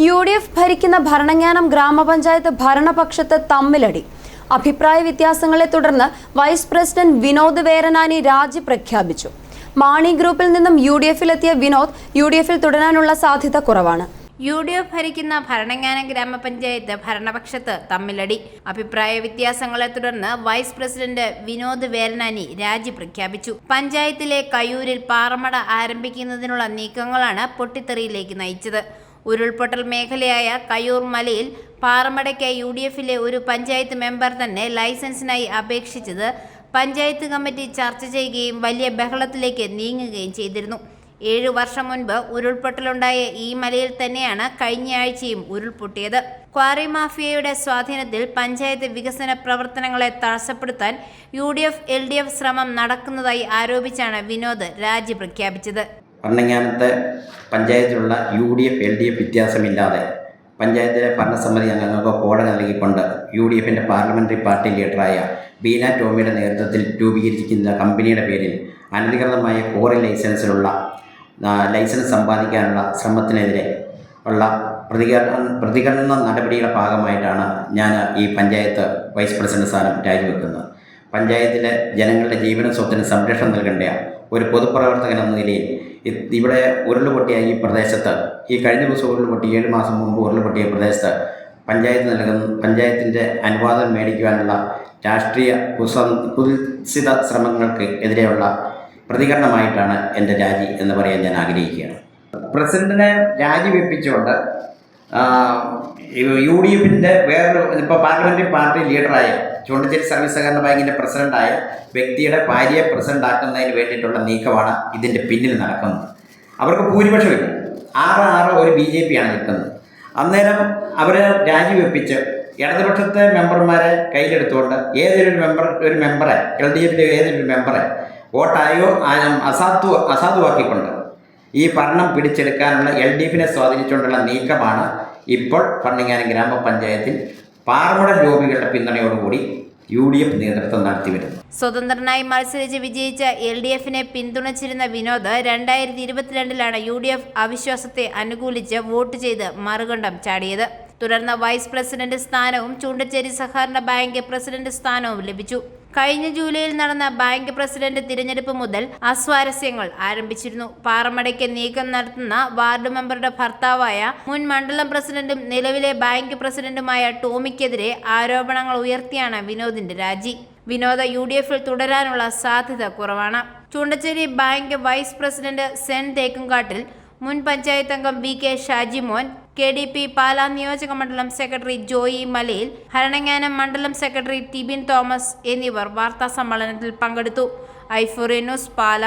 U D F ഭരിക്കുന്ന ഭരണങ്ങാനം ഗ്രാമപഞ്ചായത്ത് ഭരണപക്ഷത്ത് തമ്മിലടി. അഭിപ്രായ വ്യത്യാസങ്ങളെ തുടർന്ന് വൈസ് പ്രസിഡന്റ് വിനോദ് വേരനാനി രാജി പ്രഖ്യാപിച്ചു. മാണി ഗ്രൂപ്പിൽ നിന്നും യു ഡി എഫിലെത്തിയ വിനോദ് യു ഡി എഫിൽ തുടരാനുള്ള സാധ്യത കുറവാണ്. യു ഡി എഫ് ഭരിക്കുന്ന ഭരണങ്ങാനം ഗ്രാമപഞ്ചായത്ത് ഭരണപക്ഷത്ത് തമ്മിലടി. അഭിപ്രായ വ്യത്യാസങ്ങളെ തുടർന്ന് വൈസ് പ്രസിഡന്റ് വിനോദ് വേലനാനി രാജി പ്രഖ്യാപിച്ചു. പഞ്ചായത്തിലെ കയ്യൂരിൽ പാറമട ആരംഭിക്കുന്നതിനുള്ള നീക്കങ്ങളാണ് പൊട്ടിത്തെറിയിലേക്ക് നയിച്ചത്. ഉരുൾപൊട്ടൽ മേഖലയായ കയ്യൂർ മലയിൽ പാറമടയ്ക്ക് യു ഡി എഫിലെ ഒരു പഞ്ചായത്ത് മെമ്പർ തന്നെ ലൈസൻസിനായി അപേക്ഷിച്ചത്. പഞ്ചായത്ത് കമ്മിറ്റി ചർച്ച ചെയ്യുകയും വലിയ ബഹളത്തിലേക്ക് നീങ്ങുകയും ചെയ്തിരുന്നു. ഏഴു വർഷം മുൻപ് ഉരുൾപൊട്ടലുണ്ടായ ഈ മലയിൽ തന്നെയാണ് കഴിഞ്ഞയാഴ്ചയും ഉരുൾപൊട്ടിയത്. ക്വാറി മാഫിയയുടെ സ്വാധീനത്തിൽ പഞ്ചായത്ത് വികസന പ്രവർത്തനങ്ങളെ തടസ്സപ്പെടുത്താൻ U D F L D F ശ്രമം നടക്കുന്നതായി ആരോപിച്ചാണ് വിനോദ് രാജി പ്രഖ്യാപിച്ചത്. ഭരണങ്ങാനത്ത് പഞ്ചായത്തിലുള്ള U D F L D F വ്യത്യാസമില്ലാതെ പഞ്ചായത്തിലെ ഭരണസമിതി അംഗങ്ങൾക്ക് കോട നൽകിക്കൊണ്ട് യു ഡി എഫിന്റെ പാർലമെന്ററി പാർട്ടി ലീഡറായ ബീന ടോമിയുടെ നേതൃത്വത്തിൽ രൂപീകരിച്ചിരിക്കുന്ന കമ്പനിയുടെ പേരിൽ അനധികൃതമായ കോറി ലൈസൻസിലുള്ള ലൈസൻസ് സമ്പാദിക്കാനുള്ള ശ്രമത്തിനെതിരെ ഉള്ള പ്രതികരണ പ്രതികരണ നടപടിയുടെ ഭാഗമായിട്ടാണ് ഞാൻ ഈ പഞ്ചായത്ത് വൈസ് പ്രസിഡന്റ് സ്ഥാനം രാജിവെക്കുന്നത്. പഞ്ചായത്തിലെ ജനങ്ങളുടെ ജീവനും സ്വത്തിന് സംരക്ഷണം നൽകേണ്ട ഒരു പൊതുപ്രവർത്തകൻ എന്ന നിലയിൽ ഇവിടെ ഉരുൾപൊട്ടിയ ഈ പ്രദേശത്ത് ഈ കഴിഞ്ഞ ദിവസം ഉരുൾപൊട്ടി ഏഴ് മാസം മുമ്പ് ഉരുൾപൊട്ടിയ പ്രദേശത്ത് പഞ്ചായത്ത് നൽകുന്ന പഞ്ചായത്തിന്റെ അനുവാദം മേടിക്കുവാനുള്ള രാഷ്ട്രീയ കുസ കുൽസിത ശ്രമങ്ങൾക്ക് എതിരെയുള്ള പ്രതികരണമായിട്ടാണ് എന്റെ രാജി എന്ന് പറയാൻ ഞാൻ ആഗ്രഹിക്കുകയാണ്. പ്രസിഡന്റിനെ രാജിവെപ്പിച്ചുകൊണ്ട് യു ഡി എഫിന്റെ വേറൊരു ഇപ്പോൾ പാർലമെന്ററി പാർട്ടി ലീഡറായ ചൂണ്ടച്ചേരി സർവീസ് സഹകരണ ബാങ്കിന്റെ പ്രസിഡന്റായ വ്യക്തിയുടെ ഭാര്യയെ പ്രസിഡന്റ് ആക്കുന്നതിന് വേണ്ടിയിട്ടുള്ള നീക്കമാണ് ഇതിന്റെ പിന്നിൽ നടക്കുന്നത്. അവർക്ക് ഭൂരിപക്ഷമില്ല. ആറ് ആറ് ഒരു ബി ജെ പിയാണ് നിൽക്കുന്നത്. അന്നേരം അവരെ രാജിവെപ്പിച്ച് ഇടതുപക്ഷത്തെ മെമ്പർമാരെ കയ്യിലെടുത്തുകൊണ്ട് ഏതൊരു മെമ്പർ ഒരു മെമ്പറെ എൽ ഡി എഫിന്റെ ഏതൊരു മെമ്പറെ വോട്ടായോ അസാധു അസാധുവാക്കിക്കൊണ്ട് ഈ ഭരണം പിടിച്ചെടുക്കാനുള്ള എൽ ഡി എഫിനെ സ്വാധീനിച്ചുകൊണ്ടുള്ള നീക്കമാണ് ഇപ്പോൾ പണ്ണിങ്ങാനം ഗ്രാമപഞ്ചായത്തിൽ പാറമട ലോബികളുടെ പിന്തുണയോടുകൂടി യു ഡി എഫ് നേതൃത്വം നടത്തിവരുന്നത് സ്വതന്ത്രനായി മത്സരിച്ച് വിജയിച്ച എൽ ഡി എഫിനെ പിന്തുണച്ചിരുന്ന വിനോദ് രണ്ടായിരത്തി ഇരുപത്തിരണ്ടിലാണ് യു ഡി എഫ് അവിശ്വാസത്തെ അനുകൂലിച്ച് വോട്ട് ചെയ്ത് മറുകണ്ഠം ചാടിയത്. തുടർന്ന് വൈസ് പ്രസിഡന്റ് സ്ഥാനവും ചൂണ്ടച്ചേരി സഹകരണ ബാങ്ക് പ്രസിഡന്റ് സ്ഥാനവും ലഭിച്ചു. കഴിഞ്ഞ ജൂലൈയിൽ നടന്ന ബാങ്ക് പ്രസിഡന്റ് തിരഞ്ഞെടുപ്പ് മുതൽ അസ്വാരസ്യങ്ങൾ ആരംഭിച്ചിരുന്നു. പാറമടയ്ക്ക് നീക്കം നടത്തുന്ന വാർഡ് മെമ്പറുടെ ഭർത്താവായ മുൻ മണ്ഡലം പ്രസിഡന്റും നിലവിലെ ബാങ്ക് പ്രസിഡന്റുമായ ടോമിക്കെതിരെ ആരോപണങ്ങൾ ഉയർത്തിയാണ് വിനോദിന്റെ രാജി. വിനോദ യു ഡി എഫിൽ തുടരാനുള്ള സാധ്യത കുറവാണ്. Choondacherry bank vice president Sen Thekkumkattil മുൻ പഞ്ചായത്ത് അംഗം V K Shajimon K D P Pala നിയോജക മണ്ഡലം സെക്രട്ടറി ജോയി മലയിൽ ഭരണങ്ങാനം മണ്ഡലം സെക്രട്ടറി ടിബിൻ തോമസ് എന്നിവർ വാർത്താ സമ്മേളനത്തിൽ പങ്കെടുത്തു. ഐഫോറിയ ന്യൂസ് പാല.